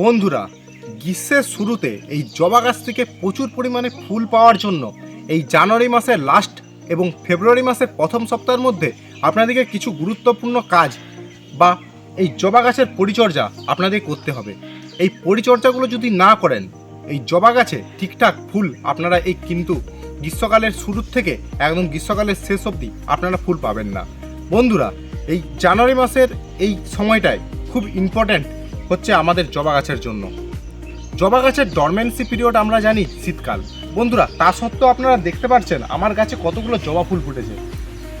বন্ধুরা, গ্রীষ্মের শুরুতে এই জবা গাছ থেকে প্রচুর পরিমাণে ফুল পাওয়ার জন্য এই জানুয়ারি মাসের লাস্ট এবং ফেব্রুয়ারি মাসের প্রথম সপ্তাহের মধ্যে আপনাদেরকে কিছু গুরুত্বপূর্ণ কাজ বা এই জবা গাছের পরিচর্যা আপনাদের করতে হবে। এই পরিচর্যাগুলো যদি না করেন, এই জবা গাছে ঠিকঠাক ফুল আপনারা এই কিন্তু গ্রীষ্মকালের শুরুর থেকে একদম গ্রীষ্মকালের শেষ অবধি আপনারা ফুল পাবেন না। বন্ধুরা, এই জানুয়ারি মাসের এই সময়টায় খুব ইম্পর্ট্যান্ট হচ্ছে আমাদের জবা গাছের জন্য। জবা গাছের ডরমেন্সি পিরিয়ড আমরা জানি শীতকাল। বন্ধুরা, তা সত্ত্বেও আপনারা দেখতে পাচ্ছেন আমার গাছে কতগুলো জবা ফুল ফুটেছে।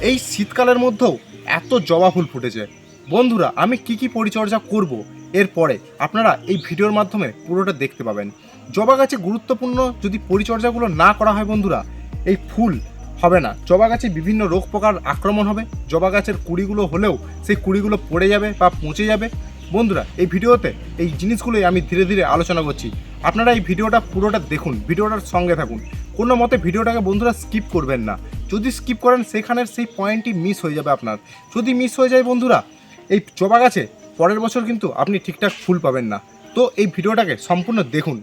এই শীতকালের মধ্যেও এত জবা ফুল ফুটেছে। বন্ধুরা, আমি কি কি পরিচর্যা করব এরপরে আপনারা এই ভিডিওর মাধ্যমে পুরোটা দেখতে পাবেন। জবা গাছে গুরুত্বপূর্ণ যদি পরিচর্যাগুলো না করা হয় বন্ধুরা, এই ফুল হবে না। জবা গাছে বিভিন্ন রোগ পোকার আক্রমণ হবে। জবা গাছের কুড়িগুলো হলেও সেই কুড়িগুলো পড়ে যাবে বা পচে যাবে। বন্ধুরা, এই ভিডিওতে এই জিনিসগুলোই আমি ধীরে ধীরে আলোচনা করছি। আপনারা এই ভিডিওটা পুরোটা দেখুন, ভিডিওটার সঙ্গে থাকুন। কোনো মতে ভিডিওটাকে বন্ধুরা স্কিপ করবেন না। যদি স্কিপ করেন, সেখানের সেই পয়েন্টটি মিস হয়ে যাবে আপনার। যদি মিস হয়ে যায় বন্ধুরা, এই জবা গাছে পরের বছর কিন্তু আপনি ঠিকঠাক ফুল পাবেন না। তো এই ভিডিওটাকে সম্পূর্ণ দেখুন।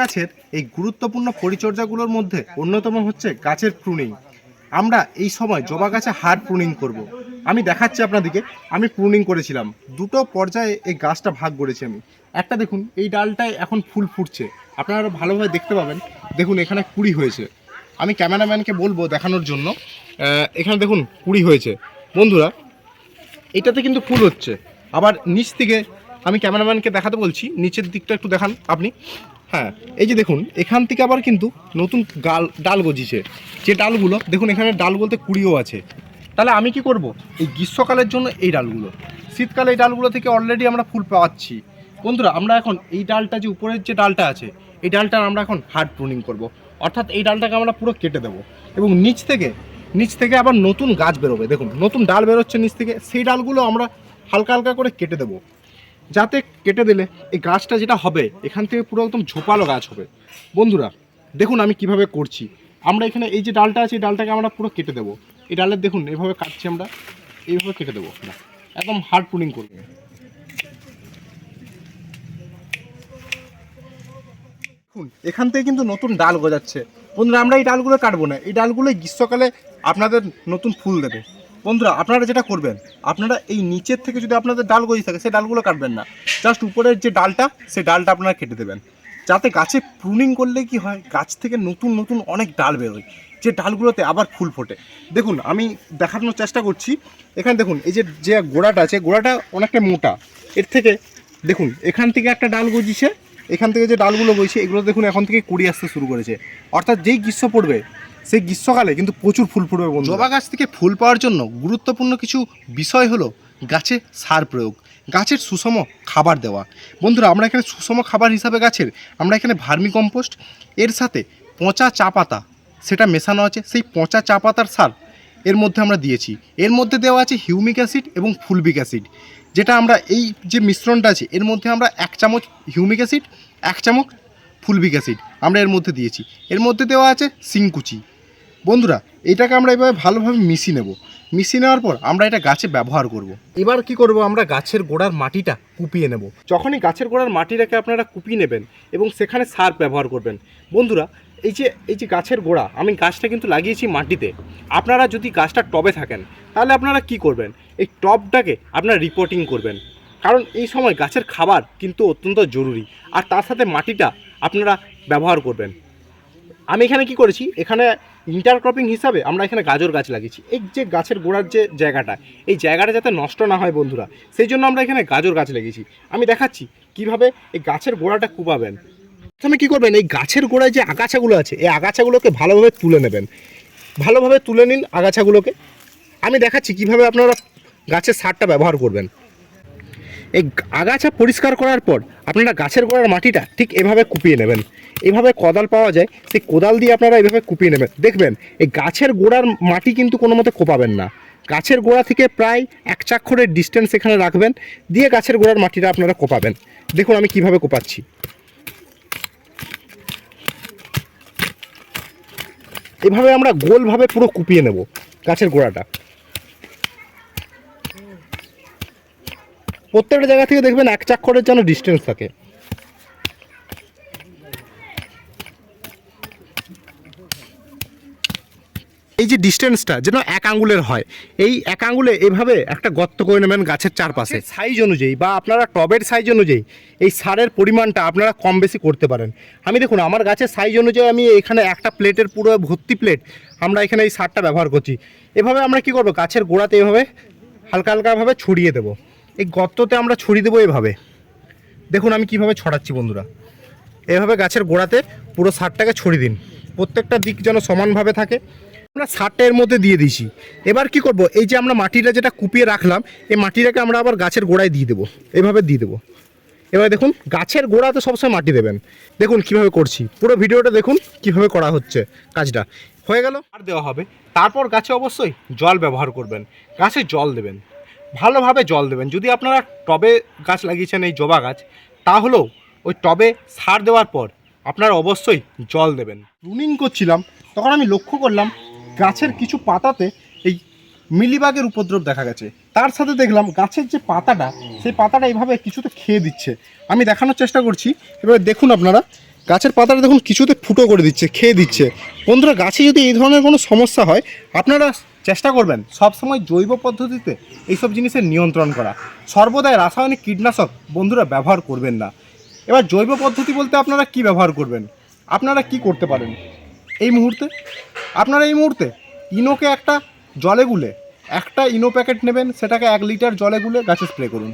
গাছের এই গুরুত্বপূর্ণ পরিচর্যাগুলোর মধ্যে অন্যতম হচ্ছে গাছের প্রুনিং আমরা এই সময় জবা গাছে হার্ড প্রুনিং করব। আমি দেখাচ্ছি আপনাদেরকে, আমি প্রুনিং করেছিলাম। দুটো পর্যায়ে এই গাছটা ভাগ করেছি আমি। একটা দেখুন, এই ডালটায় এখন ফুল ফুটছে। আপনারা ভালোভাবে দেখতে পাবেন। দেখুন, এখানে কুড়ি হয়েছে। আমি ক্যামেরাম্যানকে বলব দেখানোর জন্য। এখানে দেখুন, কুড়ি হয়েছে। বন্ধুরা, এটাতে কিন্তু ফুল হচ্ছে। আবার নিচ থেকে আমি ক্যামেরাম্যানকে দেখাতে বলছি, নিচের দিকটা একটু দেখান আপনি। হ্যাঁ এই যে দেখুন, এখান থেকে আবার কিন্তু নতুন গাল, ডাল গজিছে। যে ডালগুলো, দেখুন, এখানে ডাল বলতে কুড়িও আছে। তাহলে আমি কি করব? এই গ্রীষ্মকালের জন্য এই ডালগুলো। শীতকালে এই ডালগুলো থেকে অলরেডি আমরা ফুল পাচ্ছি। বন্ধুরা, আমরা এখন এই ডালটা যে উপরের যে ডালটা আছে, এই ডালটার আমরা এখন হার্ড প্রুনিং করব। অর্থাৎ এই ডালটাকে আমরা পুরো কেটে দেবো। এবং নিচ থেকে নিচ থেকে আবার নতুন গাছ বেরোবে। দেখুন, নতুন ডাল বেরোচ্ছে নিচ থেকে, সেই ডালগুলো আমরা হালকা হালকা করে কেটে দেবো। যাতে কেটে দিলে এই গাছটা যেটা হবে, এখান থেকে পুরো একদম ঝোপালো গাছ হবে। বন্ধুরা, দেখুন আমি কীভাবে করছি। আমরা এখানে এই যে ডালটা আছে, এই ডালটাকে আমরা পুরো কেটে দেবো। এই ডালের দেখুন এভাবে কাটছি আমরা, এইভাবে কেটে দেবো। একদম হার্ড পুলিং করব। দেখুন, এখান থেকে কিন্তু নতুন ডাল গজাচ্ছে। বন্ধুরা, আমরা এই ডালগুলো কাটবো না। এই ডালগুলো গ্রীষ্মকালে আপনাদের নতুন ফুল দেবে। বন্ধুরা, আপনারা যেটা করবেন, আপনারা এই নিচের থেকে যদি আপনাদের ডাল গজি থাকে, সেই ডালগুলো কাটবেন না। জাস্ট উপরের যে ডালটা, সেই ডালটা আপনারা কেটে দেবেন। যাতে গাছে প্রুনিং করলে কি হয়, গাছ থেকে নতুন নতুন অনেক ডাল বেরোয়। যে ডালগুলোতে আবার ফুল ফোটে। দেখুন, আমি দেখানোর চেষ্টা করছি। এখানে দেখুন, এই যে যে গোড়াটা আছে, গোড়াটা অনেকটা মোটা। এর থেকে, দেখুন, এখান থেকে একটা ডাল গজিছে এখান থেকে যে ডালগুলো বইছে এগুলো দেখুন এখন থেকে কুড়ি আসতে শুরু করেছে। অর্থাৎ যেই গ্রীষ্ম পড়বে সেই গ্রীষ্মকালে কিন্তু প্রচুর ফুল ফুটবে বন্ধু জবা গাছ থেকে ফুল পাওয়ার জন্য গুরুত্বপূর্ণ কিছু বিষয় হলো গাছে সার প্রয়োগ, গাছের সুষম খাবার দেওয়া। বন্ধুরা, আমরা এখানে সুষম খাবার হিসাবে গাছের, আমরা এখানে ভার্মি কম্পোস্ট, এর সাথে পচা চা পাতা, সেটা মেশানো আছে, সেই পচা চা পাতার সার এর মধ্যে আমরা দিয়েছি। এর মধ্যে দেওয়া আছে হিউমিক অ্যাসিড এবং ফুলবিক অ্যাসিড। যেটা আমরা এই যে মিশ্রণটা আছে, এর মধ্যে আমরা এক চামচ হিউমিক অ্যাসিড, এক চামচ ফুলবিক অ্যাসিড আমরা এর মধ্যে দিয়েছি। এর মধ্যে দেওয়া আছে সিংকুচি বন্ধুরা, এটাকে আমরা এভাবে ভালোভাবে মিশিয়ে নেব। মিশিয়ে নেওয়ার পর আমরা এটা গাছে ব্যবহার করব। এবার কি করব আমরা? গাছের গোড়ার মাটিটা কুপিয়ে নেব। যখনই গাছের গোড়ার মাটিটাকে আপনারা কুপিয়ে নেবেন এবং সেখানে সার ব্যবহার করবেন। বন্ধুরা, এই যে এই যে গাছের গোড়া, আমি গাছটা কিন্তু লাগিয়েছি মাটিতে। আপনারা যদি গাছটা টবে থাকেন, তাহলে আপনারা কি করবেন? এই টবটাকে আপনারা রিপোর্টিং করবেন। কারণ এই সময় গাছের খাবার কিন্তু অত্যন্ত জরুরি। আর তার সাথে মাটিটা আপনারা ব্যবহার করবেন। আমি এখানে কি করেছি? এখানে ইন্টারক্রপিং হিসাবে আমরা এখানে গাজর গাছ লাগিয়েছি। এই যে গাছের গোড়ার যে জায়গাটা, এই জায়গাটা যাতে নষ্ট না হয় বন্ধুরা, সেই জন্য আমরা এখানে গাজর গাছ লাগিয়েছি। আমি দেখাচ্ছি কীভাবে এই গাছের গোড়াটা কুপাবেন। প্রথমে কী করবেন, এই গাছের গোড়ায় যে আগাছাগুলো আছে, এই আগাছাগুলোকে ভালোভাবে তুলে নেবেন। ভালোভাবে তুলে নিন আগাছাগুলোকে। আমি দেখাচ্ছি কীভাবে আপনারা গাছের সারটা ব্যবহার করবেন। এই আগাছা পরিষ্কার করার পর আপনারা গাছের গোড়ার মাটিটা ঠিক এভাবে কুপিয়ে নেবেন। এভাবে কোদাল পাওয়া যায়, সেই কোদাল দিয়ে আপনারা এভাবে কুপিয়ে নেবেন। দেখবেন, এই গাছের গোড়ার মাটি কিন্তু কোনো মতে কোপাবেন না। গাছের গোড়া থেকে প্রায় এক চাক্ষরের ডিস্টেন্স এখানে রাখবেন, দিয়ে গাছের গোড়ার মাটিটা আপনারা কোপাবেন। দেখুন আমি কীভাবে কোপাচ্ছি। এভাবে আমরা গোলভাবে পুরো কুপিয়ে নেব গাছের গোড়াটা। প্রত্যেকটা জায়গা থেকে দেখবেন এক চাক্ষরের যেন ডিস্টেন্স থাকে। এই যে ডিস্টেন্সটা যেন এক আঙ্গুলের হয়, এই এক আঙ্গুলে এভাবে একটা গর্ত করে নেবেন গাছের চারপাশে। সাইজ অনুযায়ী বা আপনারা টবের সাইজ অনুযায়ী এই সারের পরিমাণটা আপনারা কম বেশি করতে পারেন। আমি দেখুন, আমার গাছের সাইজ অনুযায়ী আমি এখানে একটা প্লেটের পুরো ভর্তি প্লেট আমরা এখানে এই সারটা ব্যবহার করছি। এভাবে আমরা কি করব? গাছের গোড়াতে এভাবে হালকা হালকাভাবে ছড়িয়ে দেবো। এই গর্ততে আমরা ছড়িয়ে দেবো এভাবে। দেখুন আমি কীভাবে ছড়াচ্ছি বন্ধুরা। এভাবে গাছের গোড়াতে পুরো সারটাকে ছড়িয়ে দিন। প্রত্যেকটা দিক যেন সমানভাবে থাকে। আমরা সারটা এর মধ্যে দিয়ে দিছি এবার কি করব? এই যে আমরা মাটিটা যেটা কুপিয়ে রাখলাম, এই মাটিটাকে আমরা আবার গাছের গোড়ায় দিয়ে দেবো। এভাবে দিয়ে দেবো। এবার দেখুন, গাছের গোড়াতে সবসময় মাটি দেবেন। দেখুন কীভাবে করছি। পুরো ভিডিওটা দেখুন কীভাবে করা হচ্ছে কাজটা। হয়ে গেল? আর দেওয়া হবে। তারপর গাছে অবশ্যই জল ব্যবহার করবেন। গাছে জল দেবেন। ভালোভাবে জল দেবেন। যদি আপনারা টবে গাছ লাগিয়েছেন, এই জবা গাছ, তাহলেও ওই টবে সার দেওয়ার পর আপনারা অবশ্যই জল দেবেন। রুনিং করছিলাম, তখন আমি লক্ষ্য করলাম গাছের কিছু পাতাতে এই মিলিবাগের উপদ্রব দেখা গেছে। তার সাথে দেখলাম গাছের যে পাতাটা, সেই পাতাটা এইভাবে কিছুতে খেয়ে দিচ্ছে। আমি দেখানোর চেষ্টা করছি, এবারে দেখুন আপনারা গাছের পাতাটা দেখুন কিছুতে ফুটো করে দিচ্ছে, খেয়ে দিচ্ছে। বন্ধুরা, গাছে যদি এই ধরনের কোনো সমস্যা হয়, আপনারা চেষ্টা করবেন সবসময় জৈব পদ্ধতিতে এইসব জিনিসের নিয়ন্ত্রণ করা। সর্বদাই রাসায়নিক কীটনাশক বন্ধুরা ব্যবহার করবেন না। এবার জৈব পদ্ধতি বলতে আপনারা কি ব্যবহার করবেন? আপনারা কি করতে পারেন? এই মুহূর্তে? আপনারা এই মুহূর্তে ইনোকে একটা জলে গুলে, একটা ইনো প্যাকেট নেবেন, সেটাকে এক লিটার জলে গুলে গাছে স্প্রে করুন।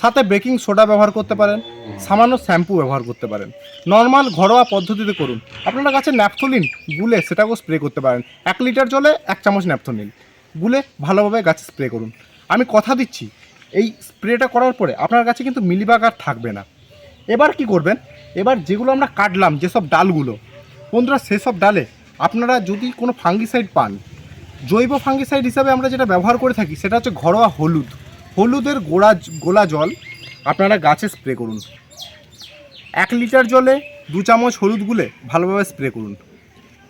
সাথে বেকিং সোডা ব্যবহার করতে পারেন, সামান্য শ্যাম্পু ব্যবহার করতে পারেন। নর্মাল ঘরোয়া পদ্ধতিতে করুন। আপনারা গাছে ন্যাপথলিন গুলে সেটাকেও স্প্রে করতে পারেন। এক লিটার জলে এক চামচ ন্যাপথলিন গুলে ভালোভাবে গাছে স্প্রে করুন। আমি কথা দিচ্ছি, এই স্প্রেটা করার পরে আপনার কাছে কিন্তু মিলিবাগ আর থাকবে না। এবার কি করবেন? এবার যেগুলো আমরা কাটলাম, যেসব ডালগুলো, বন্ধুরা সেসব ডালে আপনারা যদি কোনো ফাঙ্গিসাইড পান, জৈব ফাঙ্গিসাইড হিসাবে আমরা যেটা ব্যবহার করে থাকি, সেটা হচ্ছে ঘরোয়া হলুদ। হলুদের গোড়া গোলা জল আপনারা গাছে স্প্রে করুন। এক লিটার জলে দু চামচ হলুদ গুলে ভালোভাবে স্প্রে করুন।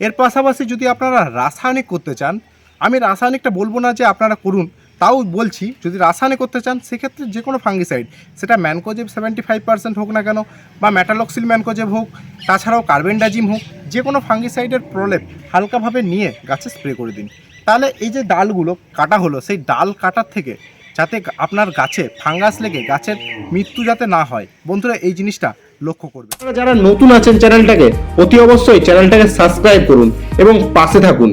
এর পাশাপাশি যদি আপনারা রাসায়নিক করতে চান, আমি রাসায়নিকটা বলব না যে আপনারা করুন, তাও বলছি, যদি রাসায়নিক করতে চান, সেক্ষেত্রে যে কোনো ফাঙ্গিসাইড, সেটা ম্যানকোজেব সেভেন্টি ফাইভ পার্সেন্ট হোক না কেন, বা ম্যাটালক্সিল ম্যানকোজেব হোক, তাছাড়াও কার্বেন্ডাজিম হোক, যে কোনো ফাঙ্গিসাইডের প্রলেপ হালকাভাবে নিয়ে গাছে স্প্রে করে দিন। তাহলে এই যে ডালগুলো কাটা হলো, সেই ডাল কাটার থেকে যাতে আপনার গাছে ফাঙ্গাস লেগে গাছের মৃত্যু যাতে না হয়। বন্ধুরা, এই জিনিসটা লক্ষ্য করবে যারা নতুন আছেন চ্যানেলটাকে, অতি অবশ্যই চ্যানেলটাকে সাবস্ক্রাইব করুন এবং পাশে থাকুন।